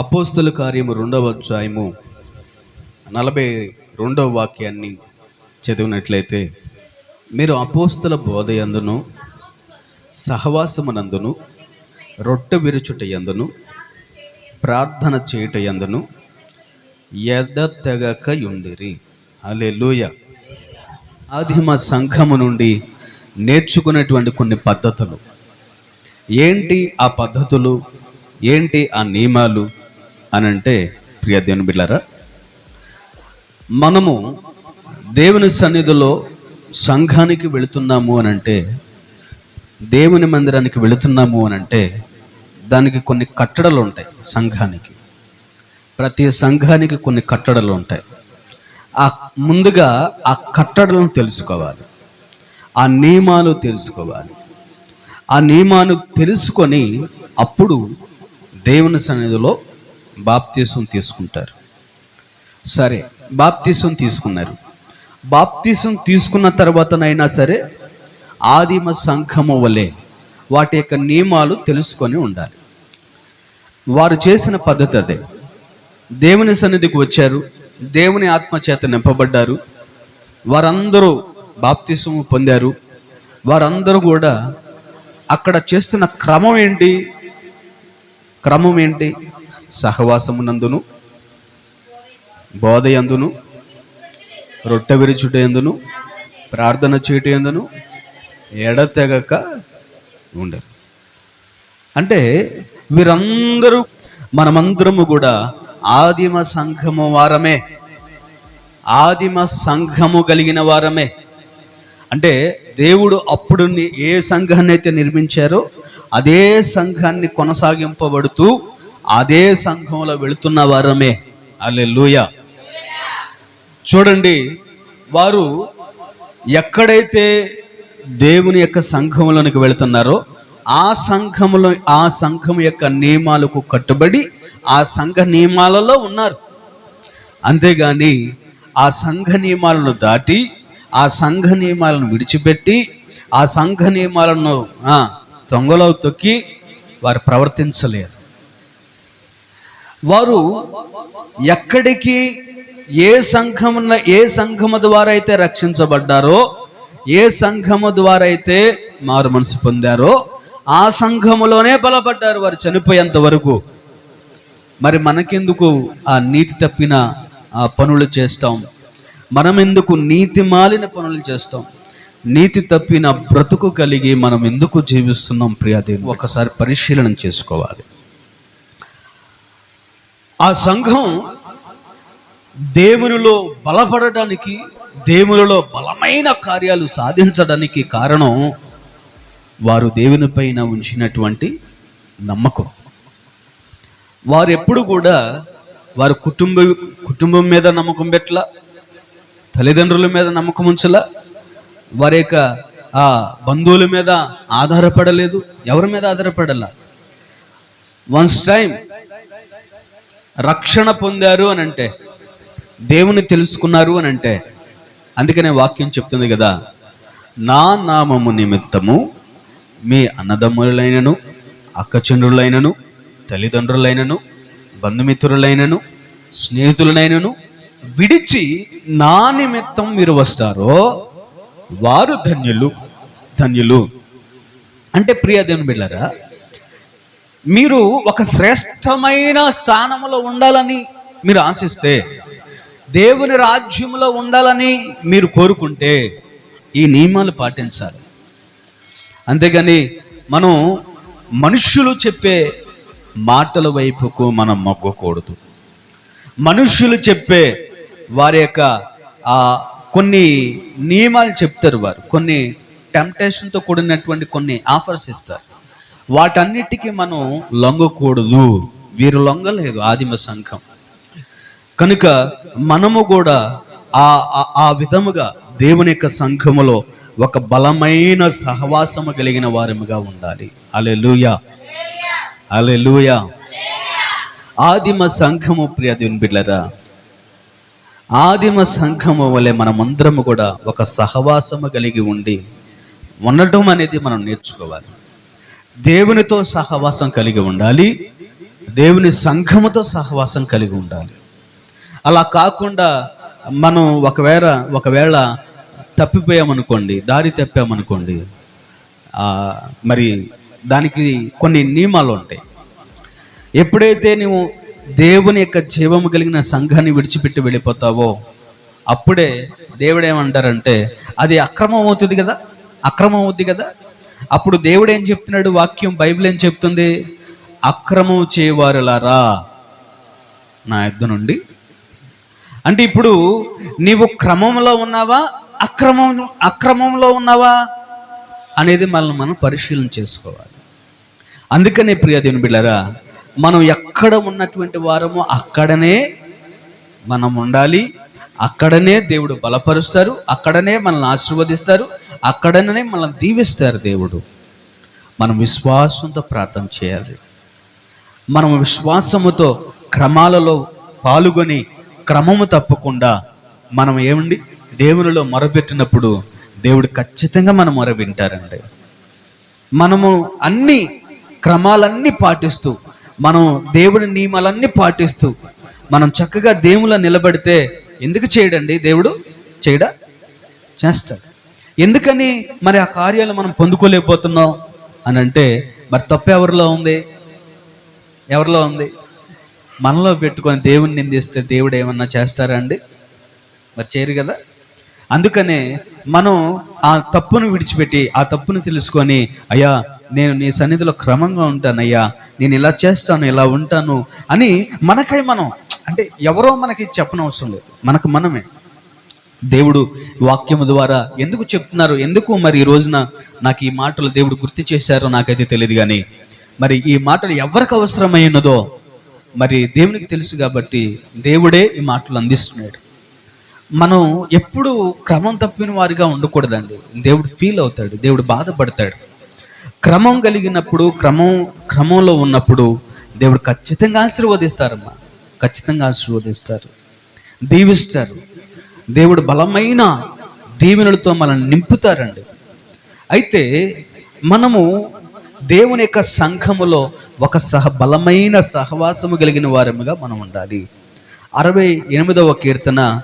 అపోస్తుల కార్యము రెండవ అధ్యాయము నలభై రెండవ వాక్యాన్ని చదివినట్లయితే మీరు అపోస్తుల బోధయందును సహవాసమునందును రొట్టె విరుచుట యందును ప్రార్థన చేయుట యందును ఎదతెగక యుండిరి అలే ఆదిమ సంఘము నుండి నేర్చుకునేటువంటి కొన్ని పద్ధతులు. ఏంటి ఆ పద్ధతులు? ఏంటి ఆ నియమాలు? అని అంటే ప్రియ దేవుని బిడ్డారా మనము దేవుని సన్నిధిలో సంఘానికి వెళుతున్నాము అని అంటే దేవుని మందిరానికి వెళుతున్నాము అని అంటే దానికి కొన్ని కట్టడలు ఉంటాయి సంఘానికి. ప్రతి సంఘానికి కొన్ని కట్టడలు ఉంటాయి. ఆ ముందుగా ఆ కట్టడలను తెలుసుకోవాలి. ఆ నియమాలు తెలుసుకోవాలి. ఆ నియమాలు తెలుసుకొని అప్పుడు దేవుని సన్నిధిలో బాప్తీసం తీసుకుంటారు. సరే బాప్తీసం తీసుకున్నారు. బాప్తీసం తీసుకున్న తర్వాతనైనా సరే ఆదిమ సంఘము వలె వాటి యొక్క నియమాలు తెలుసుకొని ఉండాలి. వారు చేసిన పద్ధతి అదే. దేవుని సన్నిధికి వచ్చారు దేవుని ఆత్మ చేత నింపబడ్డారు వారందరూ బాప్తిసము పొందారు వారందరూ కూడా అక్కడ చేస్తున్న క్రమం ఏంటి? క్రమం ఏంటి? సహవాసమునందును బోధయందును రొట్టె విరుచుట ఎందును ప్రార్థన చేయట ఎందును ఎడతెగక ఉండరు. అంటే వీరందరూ మనమందరము కూడా ఆదిమ సంఘము వారమే. ఆదిమ సంఘము కలిగిన వారమే. అంటే దేవుడు అప్పుడు ఏ సంఘాన్ని అయితే నిర్మించారో అదే సంఘాన్ని కొనసాగింపబడుతూ అదే సంఘంలో వెళుతున్న వారమే. అల్లెలుయ చూడండి వారు ఎక్కడైతే దేవుని యొక్క సంఘంలోనికి వెళుతున్నారో ఆ సంఘములో ఆ సంఘం యొక్క నియమాలకు కట్టుబడి ఆ సంఘ నియమాలలో ఉన్నారు. అంతేగాని ఆ సంఘ నియమాలను దాటి ఆ సంఘ నియమాలను విడిచిపెట్టి ఆ సంఘ నియమాలను తొంగలో తొక్కి వారు ప్రవర్తించలేరు. వారు ఎక్కడికి ఏ సంఘమున ఏ సంఘము ద్వారా అయితే రక్షించబడ్డారో ఏ సంఘము ద్వారా అయితే మారు మనసు పొందారో ఆ సంఘములోనే బలపడ్డారు వారు చనిపోయేంత వరకు. మరి మనకెందుకు ఆ నీతి తప్పిన ఆ పనులు చేస్తాం? మనం ఎందుకు నీతి మాలిన పనులు చేస్తాం? నీతి తప్పిన బ్రతుకు కలిగి మనం ఎందుకు జీవిస్తున్నాం ప్రియాదేవి ఒకసారి పరిశీలన చేసుకోవాలి. ఆ సంఘం దేవునిలో బలపడటానికి దేవునిలో బలమైన కార్యాలు సాధించడానికి కారణం వారు దేవుని పైన ఉంచినటువంటి నమ్మకం. వారు ఎప్పుడు కూడా వారి కుటుంబ కుటుంబం మీద నమ్మకం పెట్ల తల్లిదండ్రుల మీద నమ్మకం ఉంచలా వారి యొక్క ఆ బంధువుల మీద ఆధారపడలేదు ఎవరి మీద ఆధారపడలా? వన్స్ టైం రక్షణ పొందారు అని అంటే దేవుని తెలుసుకున్నారు అని అంటే అందుకనే వాక్యం చెప్తుంది కదా నా నామము నిమిత్తము మీ అన్నదమ్ములైనను అక్కచండ్రులైనను తల్లిదండ్రులైనను బంధుమిత్రులైనను స్నేహితులనైనను విడిచి నా నిమిత్తం మీరు వస్తారో వారు ధన్యులు ధన్యులు. అంటే ప్రియ దేవుని బిళ్ళరా మీరు ఒక శ్రేష్టమైన స్థానంలో ఉండాలని మీరు ఆశిస్తే దేవుని రాజ్యంలో ఉండాలని మీరు కోరుకుంటే ఈ నియమాలు పాటించాలి. అంతేగాని మనం మనుష్యులు చెప్పే మాటల వైపుకు మనం మొగ్గకూడదు. మనుష్యులు చెప్పే వారి యొక్క కొన్ని నియమాలు చెప్తారు వారు. కొన్ని టెంప్టేషన్తో కూడినటువంటి కొన్ని ఆఫర్స్ ఇస్తారు. వాటన్నిటికీ మనం లొంగకూడదు. వీరు లొంగలేదు ఆదిమ సంఘం. కనుక మనము కూడా ఆ ఆ- విధముగా దేవుని యొక్క సంఘములో ఒక బలమైన సహవాసము కలిగిన వారముగా ఉండాలి. అలే లూయా అలే లూయా ఆదిమ సంఘము ప్రియ దేవుని బిడ్డరా ఆదిమ సంఘము వలె మనమందరము కూడా ఒక సహవాసము కలిగి ఉండి ఉండటం అనేది మనం నేర్చుకోవాలి. దేవునితో సహవాసం కలిగి ఉండాలి. దేవుని సంఘముతో సహవాసం కలిగి ఉండాలి. అలా కాకుండా మనం ఒకవేళ ఒకవేళ తప్పిపోయామనుకోండి దారి తప్పామనుకోండి మరి దానికి కొన్ని నియమాలు ఉంటాయి. ఎప్పుడైతే నువ్వు దేవుని యొక్క జీవము కలిగిన సంఘాన్ని విడిచిపెట్టి వెళ్ళిపోతావో అప్పుడే దేవుడు ఏమంటారంటే అది అక్రమం అవుతుంది కదా? అక్రమం అవుద్ది కదా? అప్పుడు దేవుడు ఏం చెప్తున్నాడు? వాక్యం బైబిల్ ఏం చెప్తుంది? అక్రమం చేయవారులారా నా యుద్ధ నుండి. అంటే ఇప్పుడు నీవు క్రమంలో ఉన్నావా? అక్రమం అక్రమంలో ఉన్నావా? అనేది మనల్ని మనం పరిశీలన చేసుకోవాలి. అందుకనే ప్రియ దేవుని బిళ్ళరా మనం ఎక్కడ ఉన్నటువంటి వారమో అక్కడనే మనం ఉండాలి. అక్కడనే దేవుడు బలపరుస్తారు అక్కడనే మనల్ని ఆశీర్వదిస్తారు అక్కడనే మనల్ని దీవిస్తారు దేవుడు. మనం విశ్వాసంతో ప్రార్థన చేయాలి. మనం విశ్వాసముతో క్రమాలలో పాల్గొని క్రమము తప్పకుండా మనం ఏమండి? దేవునిలో మొరపెట్టినప్పుడు దేవుడు ఖచ్చితంగా మనం మొర వింటారండి. మనము అన్ని క్రమాలన్నీ పాటిస్తూ మనం దేవుని నియమాలన్నీ పాటిస్తూ మనం చక్కగా దేవుల నిలబడితే ఎందుకు చేయడండి దేవుడు? చేయడా? చేస్తాడు. ఎందుకని మరి ఆ కార్యాలు మనం పొందుకోలేకపోతున్నాం అని అంటే మరి తప్పు ఎవరిలో ఉంది? ఎవరిలో ఉంది? మనలో పెట్టుకొని దేవుని నిందిస్తే దేవుడు ఏమన్నా చేస్తారా అండి? మరి చేయరు కదా? అందుకనే మనం ఆ తప్పును విడిచిపెట్టి ఆ తప్పును తెలుసుకొని అయ్యా నేను నీ సన్నిధిలో క్రమంగా ఉంటాను అయ్యా నేను ఇలా చేస్తాను ఇలా ఉంటాను అని మనకై మనం అంటే ఎవరో మనకి చెప్పనవసరం లేదు. మనకు మనమే. దేవుడు వాక్యము ద్వారా ఎందుకు చెప్తున్నారు? ఎందుకు మరి ఈ రోజున నాకు ఈ మాటలు దేవుడు గుర్తు చేశారో నాకైతే తెలియదు కానీ మరి ఈ మాటలు ఎవరికి అవసరమైనదో మరి దేవునికి తెలుసు కాబట్టి దేవుడే ఈ మాటలు అందిస్తున్నాడు. మనం ఎప్పుడు క్రమం తప్పిన వారిగా ఉండకూడదండి. దేవుడు ఫీల్ అవుతాడు దేవుడు బాధపడతాడు. క్రమం కలిగినప్పుడు క్రమం క్రమంలో ఉన్నప్పుడు దేవుడు ఖచ్చితంగా ఆశీర్వదిస్తారమ్మా. ఖచ్చితంగా ఆశీర్వదిస్తారు. దీవిస్తారు. దేవుడు బలమైన దీవెనలతో మనల్ని నింపుతారండి. అయితే మనము దేవుని యొక్క సంఘములో ఒక సహ బలమైన సహవాసము కలిగిన వారముగా మనం ఉండాలి. అరవై ఎనిమిదవ కీర్తన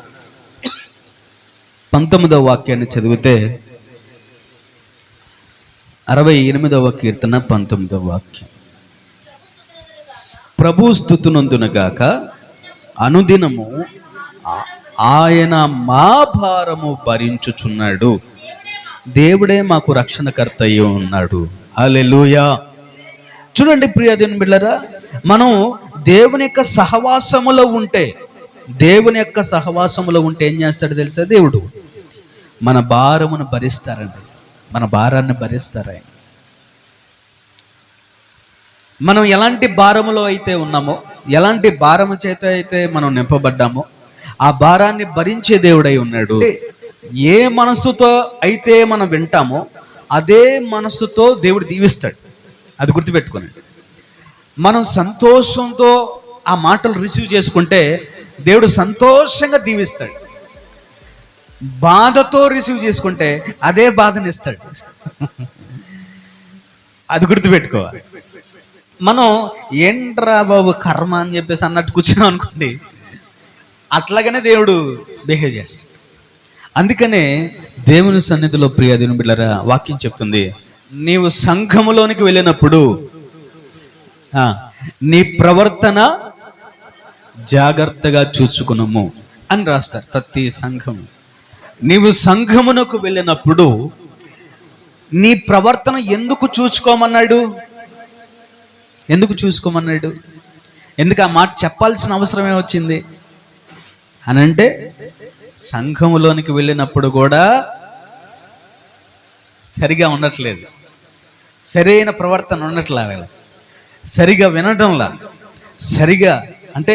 పంతొమ్మిదవ వాక్యాన్ని చదివితే అరవై ఎనిమిదవ కీర్తన పంతొమ్మిదవ వాక్యం. ప్రభు స్థుతునందునగాక అనుదినము ఆయన మా భారము భరించుచున్నాడు. దేవుడే మాకు రక్షణకర్త అయి ఉన్నాడు. అలెలుయా చూడండి ప్రియదిన బిళ్ళరా మనం దేవుని యొక్క సహవాసములో ఉంటే దేవుని యొక్క సహవాసములో ఉంటే ఏం చేస్తాడు తెలుసా దేవుడు? మన భారమును భరిస్తారండి. మన భారాన్ని భరిస్తారు ఆయన మనం ఎలాంటి భారములో అయితే ఉన్నామో ఎలాంటి భారము చేత అయితే మనం నింపబడ్డామో ఆ భారాన్ని భరించే దేవుడై ఉన్నాడు. ఏ మనస్సుతో అయితే మనం వింటామో అదే మనస్సుతో దేవుడు దీవిస్తాడు. అది గుర్తుపెట్టుకోనండి మనం సంతోషంతో ఆ మాటలు రిసీవ్ చేసుకుంటే దేవుడు సంతోషంగా దీవిస్తాడు. బాధతో రిసీవ్ చేసుకుంటే అదే బాధని ఇస్తాడు. అది గుర్తుపెట్టుకోవాలి. మనం ఏంట్రా బాబు కర్మ అని చెప్పేసి అన్నట్టు కూర్చున్నాం అనుకోండి. అట్లాగనే దేవుడు బిహేవ్ చేస్తాడు. అందుకనే దేవుని సన్నిధిలో ప్రియ దేవుని బిడ్డరా వాక్యం చెప్తుంది నీవు సంఘములోనికి వెళ్ళినప్పుడు నీ ప్రవర్తన జాగ్రత్తగా చూసుకునము అని రాస్తారు ప్రతి సంఘం. నీవు సంఘమునకు వెళ్ళినప్పుడు నీ ప్రవర్తన ఎందుకు చూసుకోమన్నాడు? ఎందుకు చూసుకోమన్నాడు? ఎందుకు ఆ మాట చెప్పాల్సిన అవసరమే వచ్చింది? అని అంటే సంఘములోనికి వెళ్ళినప్పుడు కూడా సరిగా ఉండట్లేదు. సరైన ప్రవర్తన ఉండట్లా వీళ్ళ. సరిగా వినటంలా సరిగా అంటే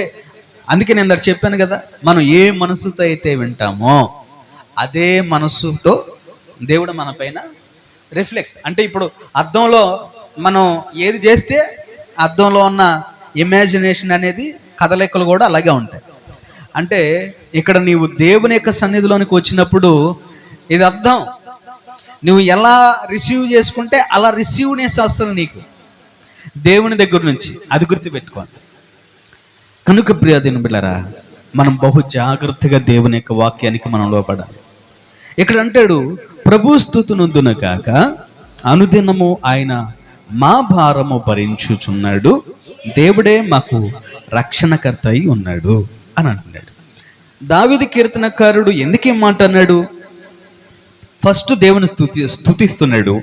అందుకే నేను ఇందాక చెప్పాను కదా మనం ఏ మనసుతో అయితే వింటామో అదే మనసుతో దేవుడు మన పైన రిఫ్లెక్స్. అంటే ఇప్పుడు అద్దంలో మనం ఏది చేస్తే అర్థంలో ఉన్న ఇమాజినేషన్ అనేది కదలికలు కూడా అలాగే ఉంటాయి. అంటే ఇక్కడ నీవు దేవుని యొక్క సన్నిధిలోనికి వచ్చినప్పుడు ఇది అర్థం. నువ్వు ఎలా రిసీవ్ చేసుకుంటే అలా రిసీవ్నెస్ వస్తుంది నీకు. దేవుని దగ్గర నుంచి అది గుర్తుపెట్టుకోండి. కనుక ప్రియ దీని బిళ్ళరా మనం బహు జాగ్రత్తగా దేవుని యొక్క వాక్యానికి మనం లోపడాలి. ఇక్కడ అంటాడు ప్రభు స్థుతునందున కాక అనుదినము ఆయన మా భారము భరించుచున్నాడు. దేవుడే మాకు రక్షణకర్త అయి ఉన్నాడు అని అంటున్నాడు దావిది కీర్తనకారుడు ఎందుకేం మాట అన్నాడు? ఫస్ట్ దేవుని స్థుతి స్థుతిస్తున్నాడు.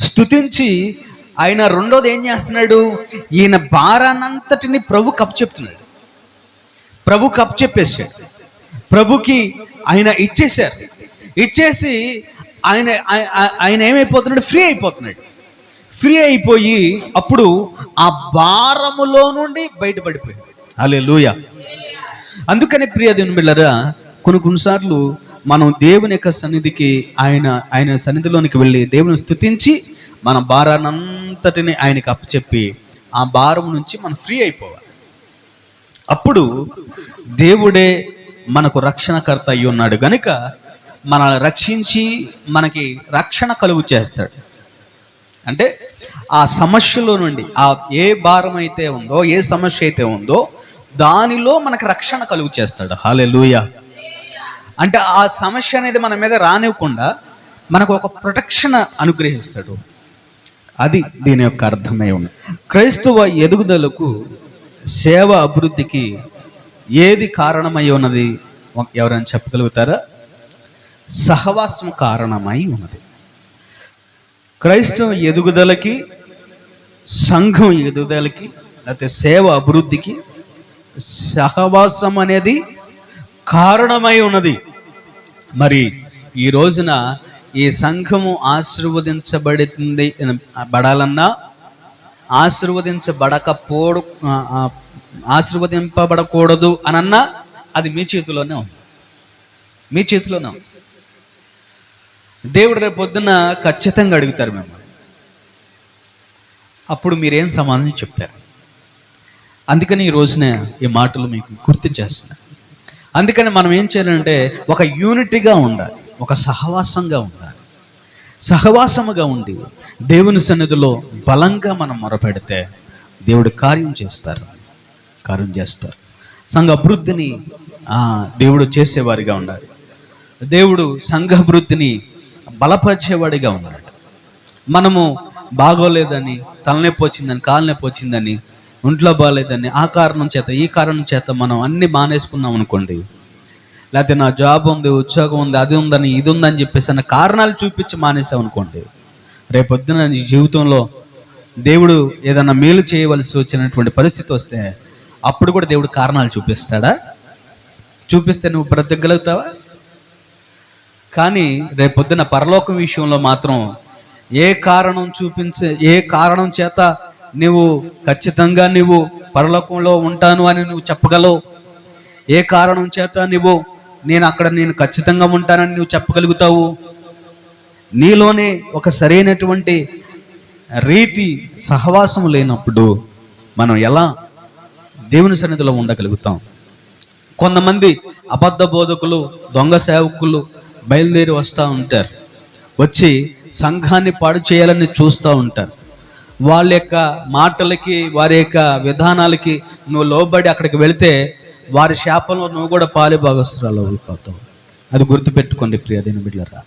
స్థుతించి ఆయన రెండోది ఏం చేస్తున్నాడు? ఈయన భారానంతటిని ప్రభు కప్ చెప్తున్నాడు. ప్రభు కప్ చెప్పేశాడు. ప్రభుకి ఆయన ఇచ్చేశారు. ఇచ్చేసి ఆయన ఆయన ఏమైపోతున్నాడు? ఫ్రీ అయిపోతున్నాడు. ఫ్రీ అయిపోయి అప్పుడు ఆ భారములో నుండి బయటపడిపోయింది అలే అందుకని ప్రియ దేవుని బిళ్ళరా కొన్ని కొన్నిసార్లు మనం దేవుని యొక్క సన్నిధికి ఆయన ఆయన సన్నిధిలోనికి వెళ్ళి దేవుని స్తుతించి మన భారానంతటిని ఆయనకి అప్పచెప్పి ఆ భారం నుంచి మనం ఫ్రీ అయిపోవాలి. అప్పుడు దేవుడే మనకు రక్షణకర్త అయి ఉన్నాడు. గనుక మనల్ని రక్షించి మనకి రక్షణ కలుగు చేస్తాడు. అంటే ఆ సమస్యలో నుండి ఆ ఏ భారం అయితే ఉందో ఏ సమస్య అయితే ఉందో దానిలో మనకు రక్షణ కలుగు చేస్తాడు హాలే లూయ అంటే ఆ సమస్య అనేది మన మీద రానివ్వకుండా మనకు ఒక ప్రొటెక్షన్ అనుగ్రహిస్తాడు. అది దీని యొక్క అర్థమై ఉంది. క్రైస్తవ ఎదుగుదలకు సేవ అభివృద్ధికి ఏది కారణమై ఉన్నది ఎవరైనా చెప్పగలుగుతారా? సహవాసం కారణమై ఉన్నది. క్రైస్తవ ఎదుగుదలకి సంఘం ఎదుగుదలకి లేకపోతే సేవ అభివృద్ధికి సహవాసం అనేది కారణమై ఉన్నది. మరి ఈ రోజున ఈ సంఘము ఆశీర్వదించబడింది బడాలన్నా ఆశీర్వదించబడకపోడు ఆశీర్వదింపబడకూడదు అనన్నా అది మీ చేతిలోనే ఉంది. మీ చేతిలోనే ఉంది. దేవుడు రేపు పొద్దున ఖచ్చితంగా అడుగుతారు మిమ్మల్ని. అప్పుడు మీరేం సమాధానం చెప్తారు? అందుకని ఈ రోజున ఈ మాటలు మీకు గుర్తు చేస్తున్నాను అందుకని మనం ఏం చేయాలంటే ఒక యూనిటీగా ఉండాలి ఒక సహవాసంగా ఉండాలి. సహవాసముగా ఉండి దేవుని సన్నిధిలో బలంగా మనం మొరపెడితే దేవుడు కార్యం చేస్తారు కార్యం చేస్తారు. సంఘ అభివృద్ధిని దేవుడు చేసేవారిగా ఉండాలి. దేవుడు సంఘ అభివృద్ధిని బలపరిచేవాడిగా ఉన్నాడు మనము బాగోలేదని తలనొప్పి వచ్చిందని కాలునొప్పి వచ్చిందని ఒంట్లో బాగాలేదని ఆ కారణం చేత ఈ కారణం చేత మనం అన్ని మానేసుకున్నాం అనుకోండి. లేకపోతే నా జాబ్ ఉంది ఉద్యోగం ఉంది అది ఉందని ఇది ఉందని చెప్పేసి అన్న కారణాలు చూపించి మానేసాం అనుకోండి. రేపొద్దున నీ జీవితంలో దేవుడు ఏదన్నా మేలు చేయవలసి వచ్చినటువంటి పరిస్థితి వస్తే అప్పుడు కూడా దేవుడు కారణాలు చూపిస్తాడా? చూపిస్తే నువ్వు బ్రతకగలుగుతావా? కానీ రేపొద్దున పరలోకం విషయంలో మాత్రం ఏ కారణం చూపించే ఏ కారణం చేత నువ్వు ఖచ్చితంగా నువ్వు పరలోకంలో ఉంటాను అని నువ్వు చెప్పగలవు? ఏ కారణం చేత నువ్వు నేను అక్కడ నేను ఖచ్చితంగా ఉంటానని నువ్వు చెప్పగలుగుతావు? నీలోనే ఒక సరైనటువంటి రీతి సహవాసం లేనప్పుడు మనం ఎలా దేవుని సన్నిధిలో ఉండగలుగుతాం? కొంతమంది అబద్ధ బోధకులు దొంగ సేవకులు బయలుదేరి వస్తూ ఉంటారు. వచ్చి సంఘాన్ని పాడు చేయాలని చూస్తూ ఉంటారు. వాళ్ళ యొక్క మాటలకి వారి యొక్క విధానాలకి నువ్వు లోబడి అక్కడికి వెళితే వారి శాపంలో నువ్వు కూడా పాలి భాగస్తురాలు అయిపోతావు అది గుర్తుపెట్టుకోండి ప్రియ దీని బిడ్డరా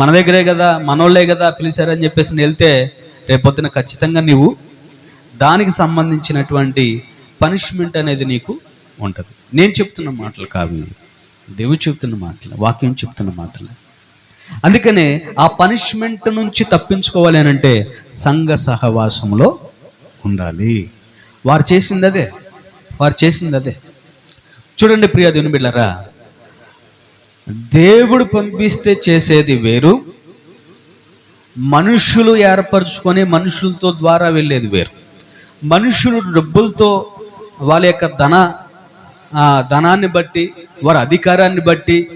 మన దగ్గరే కదా మనోళ్ళే కదా పిలిచారని చెప్పేసి వెళ్తే రేపొద్దున ఖచ్చితంగా నీవు దానికి సంబంధించినటువంటి పనిష్మెంట్ అనేది నీకు ఉంటుంది. నేను చెప్తున్న మాటలు కావు దేవుడు చెప్తున్న మాటలు వాక్యం చెప్తున్న మాటలు. అందుకనే ఆ పనిష్మెంట్ నుంచి తప్పించుకోవాలి అని అంటే సంఘ సహవాసంలో ఉండాలి. వారు చేసింది అదే. వారు చేసింది అదే. చూడండి ప్రియ దేవుని బిళ్ళరా దేవుడు పంపిస్తే చేసేది వేరు మనుషులు ఏర్పరచుకొని మనుషులతో ద్వారా వెళ్ళేది వేరు. మనుషులు డబ్బులతో వాళ్ళ యొక్క ధన ఆ, ధనాన్ని బట్టి వారి అధికారాన్ని బట్టి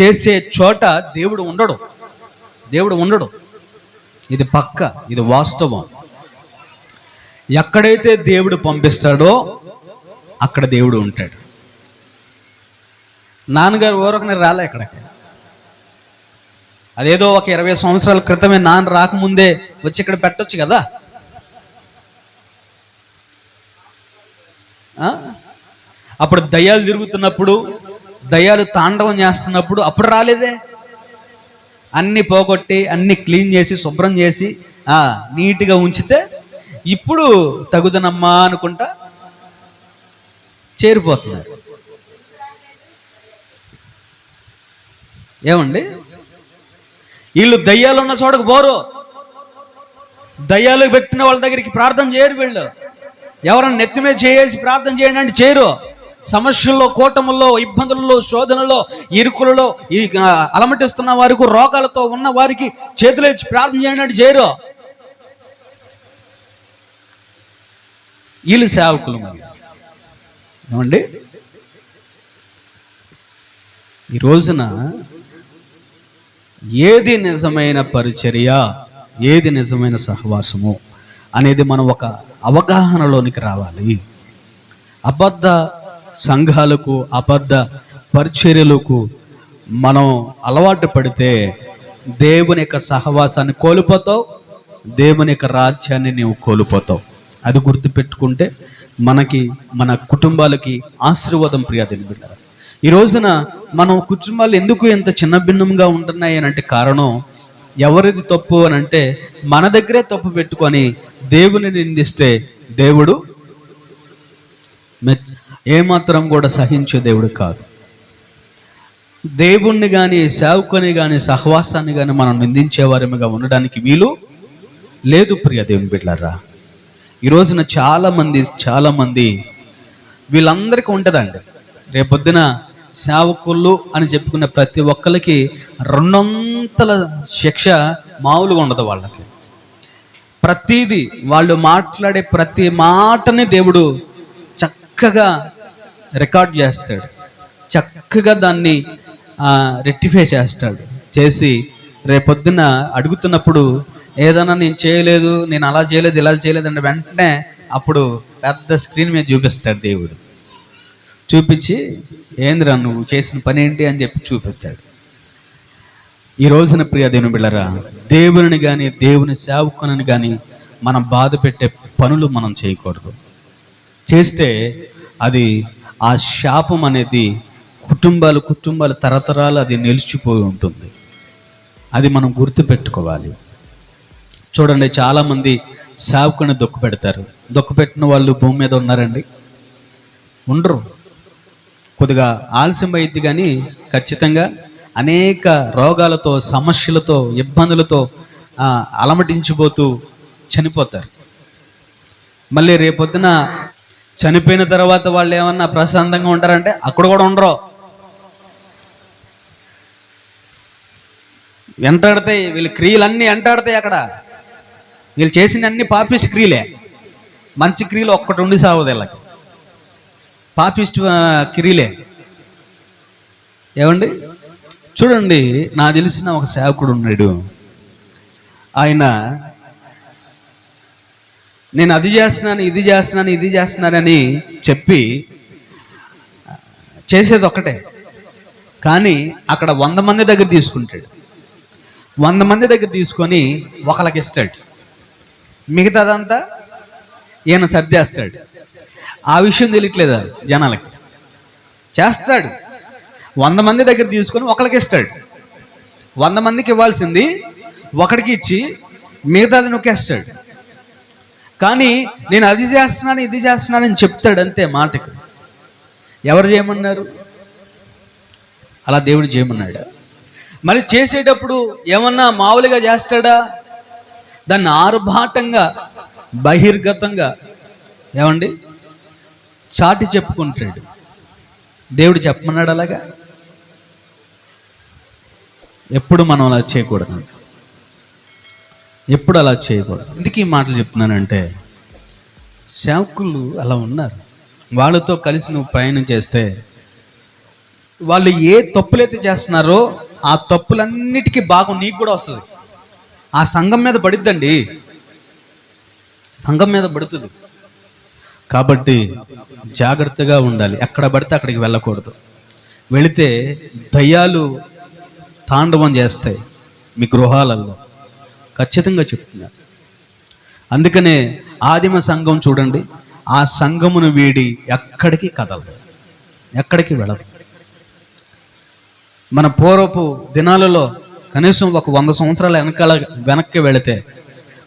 చేసే చోట దేవుడు ఉండడు. దేవుడు ఉండడు. ఇది పక్క ఇది వాస్తవం. ఎక్కడైతే దేవుడు పంపిస్తాడో అక్కడ దేవుడు ఉంటాడు. నాన్నగారు ఊరకనే రాలే ఇక్కడికి. అదేదో ఒక ఇరవై సంవత్సరాల క్రితమే నాన్న రాకముందే వచ్చి ఇక్కడ పెట్టచ్చు కదా? అప్పుడు దయ్యాలు తిరుగుతున్నప్పుడు దయ్యాలు తాండవం చేస్తున్నప్పుడు అప్పుడు రాలేదే. అన్ని పోగొట్టి అన్ని క్లీన్ చేసి శుభ్రం చేసి నీట్గా ఉంచితే ఇప్పుడు తగుదనమ్మా అనుకుంటా చేరిపోతున్నారు. ఏమండి? వీళ్ళు దయ్యాలు ఉన్న చోటకు పోరు. దయ్యాలు పెట్టిన వాళ్ళ దగ్గరికి ప్రార్థన చేయరు వీళ్ళు. ఎవరైనా నెత్తి మీద చేసి ప్రార్థన చేయండి అంటే చేయరు సమస్యల్లో కూటముల్లో ఇబ్బందులలో శోధనలో ఇరుకులలో ఈ అలమటిస్తున్న వారికి రోగాలతో ఉన్న వారికి చేతులు ఇచ్చి ప్రార్థన చేయడానికి చేయరు వీళ్ళు సేవకులు మరి. ఏమండి? ఈ రోజున ఏది నిజమైన పరిచర్య ఏది నిజమైన సహవాసము అనేది మనం ఒక అవగాహనలోనికి రావాలి. అబద్ధ సంఘాలకు అబద్ధ పరిచర్యలకు మనం అలవాటు పడితే దేవుని యొక్క సహవాసాన్ని కోల్పోతావు దేవుని యొక్క రాజ్యాన్ని నీవు కోల్పోతావు. అది గుర్తుపెట్టుకుంటే మనకి మన కుటుంబాలకి ఆశీర్వాదం ప్రియాదని బిడ్డారు ఈ రోజున మనం కుటుంబాలు ఎందుకు ఎంత చిన్న భిన్నంగా ఉంటున్నాయి అని అంటే కారణం ఎవరిది తప్పు అని అంటే మన దగ్గరే తప్పు పెట్టుకొని దేవుని నిందిస్తే దేవుడు మెచ్- ఏమాత్రం కూడా సహించే దేవుడు కాదు. దేవుణ్ణి కానీ సేవకుని కానీ సహవాసాన్ని కానీ మనం నిందించేవారిగా ఉండడానికి వీలు లేదు ప్రియ దేవుని బిడ్డారా ఈ రోజున చాలామంది చాలామంది వీళ్ళందరికీ ఉంటుందండి. రేపొద్దున సేవకులు అని చెప్పుకున్న ప్రతి ఒక్కరికి రెండొంతల శిక్ష మామూలుగా ఉండదు వాళ్ళకి. ప్రతిదీ వాళ్ళు మాట్లాడే ప్రతి మాటని దేవుడు చక్కగా రికార్డ్ చేస్తాడు. చక్కగా దాన్ని రెక్టిఫై చేస్తాడు. చేసి రేపొద్దున అడుగుతున్నప్పుడు ఏదైనా నేను చేయలేదు నేను అలా చేయలేదు ఇలా చేయలేదు అంటే వెంటనే అప్పుడు పెద్ద స్క్రీన్ మీద చూపిస్తాడు దేవుడు. చూపించి ఏందిరా నువ్వు చేసిన పని ఏంటి? అని చెప్పి చూపిస్తాడు. ఈ రోజున ప్రియ దేవుని బిళ్ళరా దేవుని కానీ దేవుని సేవకునని కానీ మనం బాధ పెట్టే పనులు మనం చేయకూడదు. చేస్తే అది ఆ శాపం అనేది కుటుంబాలు కుటుంబాలు తరతరాలు అది నిలిచిపోయి ఉంటుంది. అది మనం గుర్తుపెట్టుకోవాలి. చూడండి చాలామంది సేవకుని దొక్కు పెడతారు. దొక్కు పెట్టిన వాళ్ళు భూమి మీద ఉన్నారండి? ఉండరు. కొద్దిగా ఆలస్యం అయింది కానీ ఖచ్చితంగా అనేక రోగాలతో సమస్యలతో ఇబ్బందులతో అలమటించిపోతూ చనిపోతారు. మళ్ళీ రేపొద్దున చనిపోయిన తర్వాత వాళ్ళు ఏమన్నా ప్రశాంతంగా ఉంటారంటే అక్కడ కూడా ఉండరు. వెంటాడతాయి వీళ్ళ క్రియలన్నీ వెంటాడతాయి అక్కడ. వీళ్ళు చేసిన అన్ని పాపిస్ట్ క్రియలే. మంచి క్రియలు ఒక్కటి ఉండి సావదు వీళ్ళకి. పాపిస్ట్ క్రియలే. ఏమండి? చూడండి నా తెలిసిన ఒక సేవకుడు ఉన్నాడు. ఆయన నేను అది చేస్తున్నాను ఇది చేస్తున్నాను ఇది చేస్తున్నానని చెప్పి చేసేది ఒక్కటే. కానీ అక్కడ వంద మంది దగ్గర తీసుకుంటాడు. వంద మంది దగ్గర తీసుకొని ఒకళ్ళకి ఇస్తాడు. మిగతాదంతా ఈయన సర్దేస్తాడు ఆ విషయం తెలియట్లేదు జనాలకి? చేస్తాడు. వంద మంది దగ్గర తీసుకొని ఒకరికి ఇస్తాడు. వంద మందికి ఇవ్వాల్సింది ఒకడికి ఇచ్చి మిగతాది నొక్కేస్తాడు. కానీ నేను అది చేస్తున్నాను ఇది చేస్తున్నానని చెప్తాడు అంతే మాటకి. ఎవరు చేయమన్నారు? అలా దేవుడు చేయమన్నాడు. మరి చేసేటప్పుడు ఏమన్నా మామూలుగా చేస్తాడా? దాన్ని ఆర్భాటంగా బహిర్గతంగా ఏమండి? చాటి చెప్పుకుంటాడు. దేవుడు చెప్పమన్నాడు అలాగా? ఎప్పుడు మనం అలా చేయకూడదు ఎప్పుడు అలా చేయకూడదు. ఎందుకు ఈ మాటలు చెప్తున్నానంటే సేవకులు అలా ఉన్నారు. వాళ్ళతో కలిసి నువ్వు ప్రయాణం చేస్తే వాళ్ళు ఏ తప్పులైతే చేస్తున్నారో ఆ తప్పులన్నిటికీ భాగం నీకు కూడా వస్తుంది. ఆ సంఘం మీద పడిద్దండి. సంఘం మీద పడుతుంది. కాబట్టి జాగ్రత్తగా ఉండాలి. ఎక్కడ పడితే అక్కడికి వెళ్ళకూడదు. వెళితే దయ్యాలు తాండవం చేస్తాయి మీ గృహాలలో. ఖచ్చితంగా చెప్తున్నారు అందుకనే ఆదిమ సంఘం చూడండి ఆ సంఘమును వీడి ఎక్కడికి కదలదు ఎక్కడికి వెళ్ళదు. మన పూర్వపు దినాలలో కనీసం ఒక వంద సంవత్సరాల వెనకాల వెనక్కి వెళితే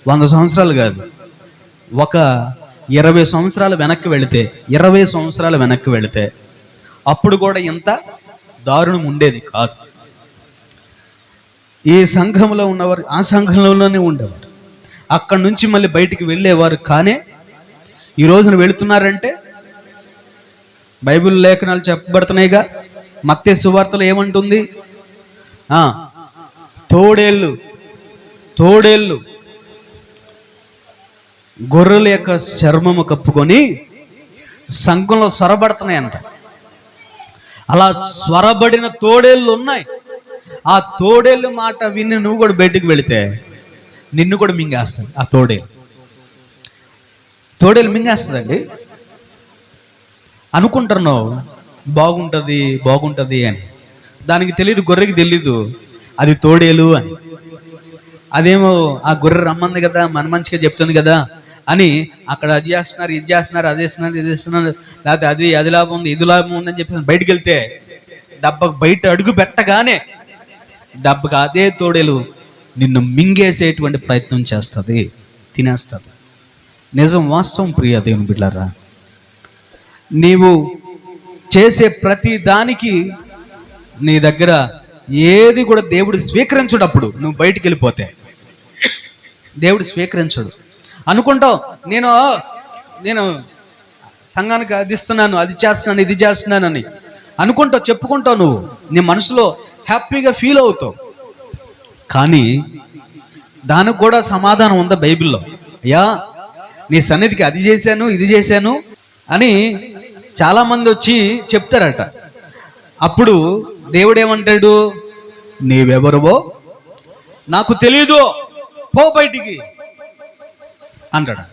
వంద సంవత్సరాలు కాదు ఒక ఇరవై సంవత్సరాలు వెనక్కి వెళితే ఇరవై సంవత్సరాలు వెనక్కి వెళితే అప్పుడు కూడా ఇంత దారుణం ఉండేది కాదు. ఈ సంఘంలో ఉన్నవారు ఆ సంఘంలోనే ఉండేవారు. అక్కడి నుంచి మళ్ళీ బయటికి వెళ్ళేవారు కానీ ఈ రోజున వెళుతున్నారంటే బైబిల్ లేఖనాలు చెప్పబడుతున్నాయిగా మత్తే సువార్తలు ఏమంటుంది? తోడేళ్ళు తోడేళ్ళు గొర్రెల యొక్క చర్మము కప్పుకొని సంఘంలో స్వరబడుతున్నాయంట అలా స్వరబడిన తోడేళ్ళు ఉన్నాయి. ఆ తోడేలు మాట విని నువ్వు కూడా బయటికి వెళితే నిన్ను కూడా మింగేస్తుంది ఆ తోడేలు. తోడేలు మింగేస్తుందండి అనుకుంటున్నావు బాగుంటుంది బాగుంటుంది అని. దానికి తెలియదు గొర్రెకి తెలీదు అది తోడేలు అని. అదేమో ఆ గొర్రె రమ్మంది కదా మన మంచిగా చెప్తుంది కదా అని అక్కడ అది చేస్తున్నారు ఇది చేస్తున్నారు అది చేస్తున్నారు ఇది చేస్తున్నారు లేకపోతే అది అది లాభం ఉంది ఇది లాభం ఉందని చెప్పేసి బయటికి వెళ్తే దెబ్బకు బయట అడుగు పెట్టగానే దెబ్బగా అదే తోడేలు నిన్ను మింగేసేటువంటి ప్రయత్నం చేస్తుంది తినేస్తుంది. నిజం వాస్తవం ప్రియ దేవుని బిడ్డారా నీవు చేసే ప్రతి దానికి నీ దగ్గర ఏది కూడా దేవుడు స్వీకరించడప్పుడు నువ్వు బయటికి వెళ్ళిపోతే. దేవుడు స్వీకరించడు. అనుకుంటావు నేను నేను సంఘానికి అది ఇస్తున్నాను అది చేస్తున్నాను ఇది చేస్తున్నానని. అనుకుంటావు చెప్పుకుంటావు నువ్వు. నీ మనసులో హ్యాపీగా ఫీల్ అవుతావు. కానీ దానికి కూడా సమాధానం ఉందా బైబిల్లో? అయ్యా నీ సన్నిధికి అది చేశాను ఇది చేశాను అని చాలామంది వచ్చి చెప్తారట. అప్పుడు దేవుడు ఏమంటాడు నీవెవరువో నాకు తెలీదు పో బయటికి అంటాడు.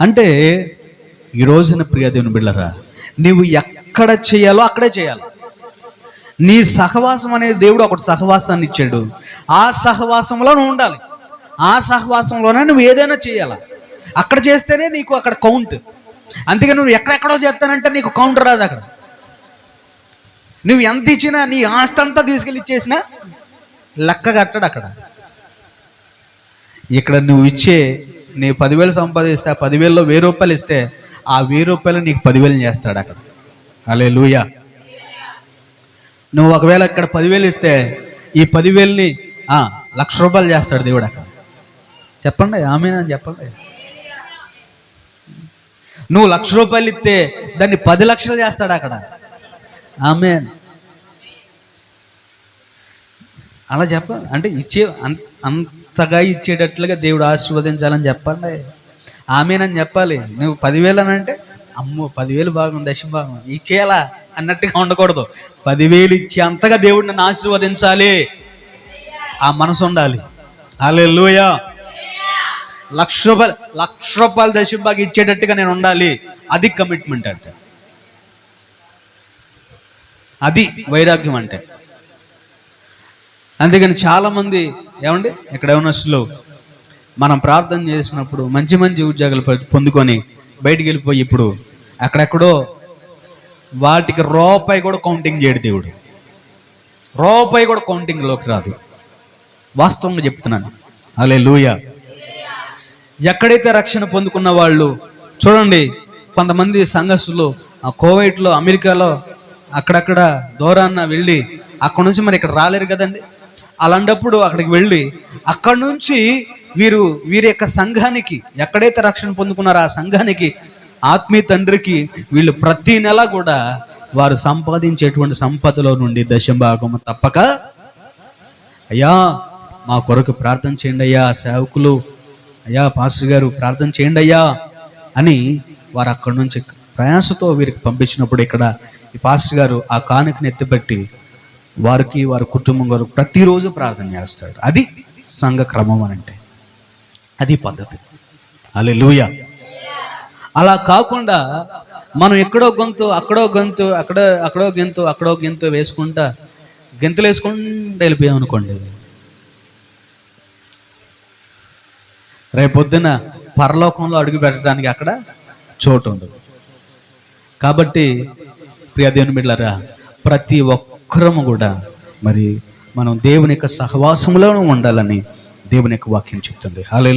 అంటే ఈ రోజున ప్రియదేవుని బిళ్ళరా నీవు ఎక్కడ చేయాలో అక్కడే చేయాలి. నీ సహవాసం అనేది దేవుడు ఒకటి సహవాసాన్ని ఇచ్చాడు. ఆ సహవాసంలో నువ్వు ఉండాలి. ఆ సహవాసంలోనే నువ్వు ఏదైనా చేయాలి? అక్కడ చేస్తేనే నీకు అక్కడ కౌంట్ అందుకే నువ్వు ఎక్కడెక్కడో చేస్తానంటే నీకు కౌంట్ రాదు అక్కడ. నువ్వు ఎంత ఇచ్చినా నీ ఆస్తి అంతా తీసుకెళ్ళి ఇచ్చేసినా లెక్క కట్టడు అక్కడ. ఇక్కడ నువ్వు ఇచ్చే నీ పదివేలు సంపాదిస్తే ఆ పదివేల్లో వెయ్యి రూపాయలు ఇస్తే ఆ వెయ్యి రూపాయలు నీకు పదివేలు చేస్తాడు అక్కడ. అలే లూయా నువ్వు ఒకవేళ ఇక్కడ పదివేలు ఇస్తే ఈ పదివేలని లక్ష రూపాయలు చేస్తాడు దేవుడు అక్కడ. చెప్పండి ఆమెనని చెప్పండి. నువ్వు లక్ష రూపాయలు ఇస్తే దాన్ని పది లక్షలు చేస్తాడు అక్కడ. ఆమె అలా చెప్ప అంటే ఇచ్చే అంతగా ఇచ్చేటట్లుగా దేవుడు ఆశీర్వదించాలని చెప్పండి. ఆమెనని చెప్పాలి. నువ్వు పదివేలు అని అంటే అమ్మో పదివేలు బాగుంది దశ బాగుంది. ఇచ్చేయాలా? అన్నట్టుగా ఉండకూడదు. పదివేలు ఇచ్చి అంతగా దేవుడు నన్ను ఆశీర్వదించాలి ఆ మనసు ఉండాలి. అలే లక్ష రూపాయలు లక్ష రూపాయలు దశంబాగా ఇచ్చేటట్టుగా నేను ఉండాలి. అది కమిట్మెంట్ అంటే. అది వైరాగ్యం అంటే. అందుకని చాలామంది ఏమండి? ఇక్కడ ఏమన్నా మనం ప్రార్థన చేసినప్పుడు మంచి మంచి ఉద్యోగాలు పొందుకొని బయటికి వెళ్ళిపోయి ఇప్పుడు అక్కడెక్కడో వాటికి రూపాయి కూడా కౌంటింగ్ చేయడు దేవుడు. రూపాయి కూడా కౌంటింగ్లోకి రాదు. వాస్తవంగా చెప్తున్నాను. అలే లూయ ఎక్కడైతే రక్షణ పొందుకున్న వాళ్ళు చూడండి కొంతమంది సంఘస్సులు ఆ కోవైట్లో అమెరికాలో అక్కడక్కడ దూరాన్న వెళ్ళి అక్కడ నుంచి మరి ఇక్కడ రాలేరు కదండి? అలాంటప్పుడు అక్కడికి వెళ్ళి అక్కడ నుంచి వీరు వీరి యొక్క సంఘానికి ఎక్కడైతే రక్షణ పొందుకున్నారో ఆ సంఘానికి ఆత్మీయ తండ్రికి వీళ్ళు ప్రతి నెల కూడా వారు సంపాదించేటువంటి సంపదలో నుండి దశభాగం తప్పక. అయ్యా మా కొరకు ప్రార్థన చేయండి అయ్యా సేవకులు. అయ్యా పాస్టర్ గారు ప్రార్థన చేయండి అయ్యా అని వారు అక్కడి నుంచి ప్రయాసతో వీరికి పంపించినప్పుడు ఇక్కడ ఈ పాస్టర్ గారు ఆ కానుకను ఎత్తిపెట్టి వారికి వారి కుటుంబం గారు ప్రతిరోజు ప్రార్థన చేస్తాడు. అది సంఘ క్రమం అని అంటే అది పద్ధతి. అలే అలా కాకుండా మనం ఎక్కడో గొంతు అక్కడో గొంతు అక్కడ అక్కడో గెంతు అక్కడో గెంతు వేసుకుంటా గెంతులు వేసుకుంటూ వెళ్ళిపోయాం అనుకోండి. రేపొద్దున పరలోకంలో అడుగు పెట్టడానికి అక్కడ చోటు ఉండదు. కాబట్టి ప్రియ దేవుని బిడ్డలారా ప్రతి ఒక్కరము కూడా మరి మనం దేవుని యొక్క సహవాసంలోనూ ఉండాలని దేవుని యొక్క వాక్యం చెప్తుంది. హాలే